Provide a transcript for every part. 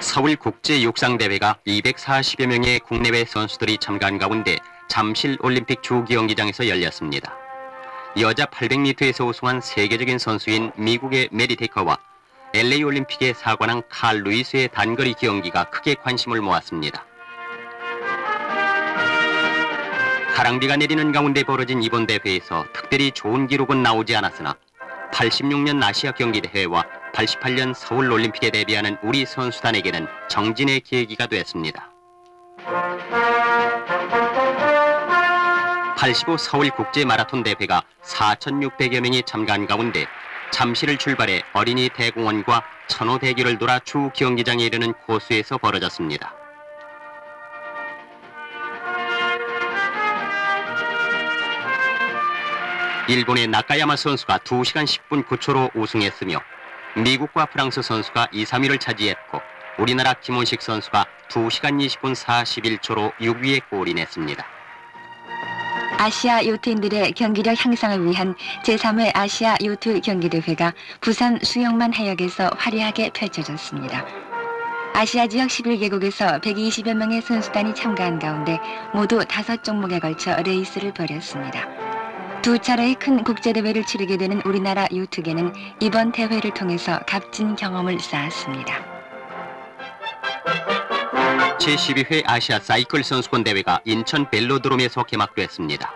서울 국제 육상 대회가 240여 명의 국내외 선수들이 참가한 가운데 잠실 올림픽 주경기장에서 열렸습니다. 여자 800m에서 우승한 세계적인 선수인 미국의 메리 테이커와 LA 올림픽의 사관왕 칼 루이스의 단거리 경기가 크게 관심을 모았습니다. 가랑비가 내리는 가운데 벌어진 이번 대회에서 특별히 좋은 기록은 나오지 않았으나 86년 아시아 경기 대회와 88년 서울 올림픽에 데뷔하는 우리 선수단에게는 정진의 계기가 됐습니다. 85 서울 국제 마라톤 대회가 4,600여 명이 참가한 가운데 잠실을 출발해 어린이 대공원과 천호 대교를 돌아 주 경기장에 이르는 코스에서 벌어졌습니다. 일본의 나카야마 선수가 2시간 10분 9초로 우승했으며 미국과 프랑스 선수가 2, 3위를 차지했고 우리나라 김원식 선수가 2시간 20분 41초로 6위에 골인했습니다. 아시아 요트인들의 경기력 향상을 위한 제3회 아시아 요트 경기대회가 부산 수영만 해역에서 화려하게 펼쳐졌습니다. 아시아 지역 11개국에서 120여 명의 선수단이 참가한 가운데 모두 다섯 종목에 걸쳐 레이스를 벌였습니다. 두 차례의 큰 국제대회를 치르게 되는 우리나라 요트계는 이번 대회를 통해서 값진 경험을 쌓았습니다. 제12회 아시아 사이클 선수권 대회가 인천 벨로드롬에서 개막됐습니다.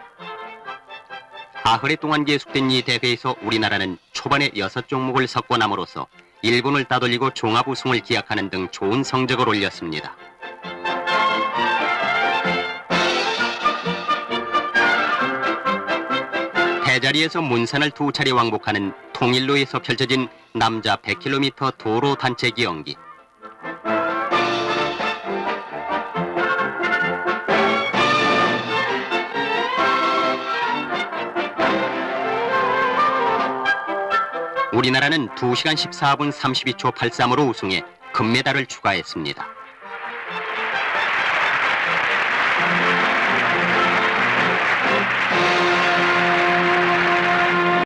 아흐레 동안 계속된 이 대회에서 우리나라는 초반에 6종목을 석권함으로써 일본을 따돌리고 종합 우승을 기약하는 등 좋은 성적을 올렸습니다. 대자리에서 문산을 두 차례 왕복하는 통일로에서 펼쳐진 남자 100km 도로 단체 경기. 우리나라는 2시간 14분 32초 83으로 우승해 금메달을 추가했습니다.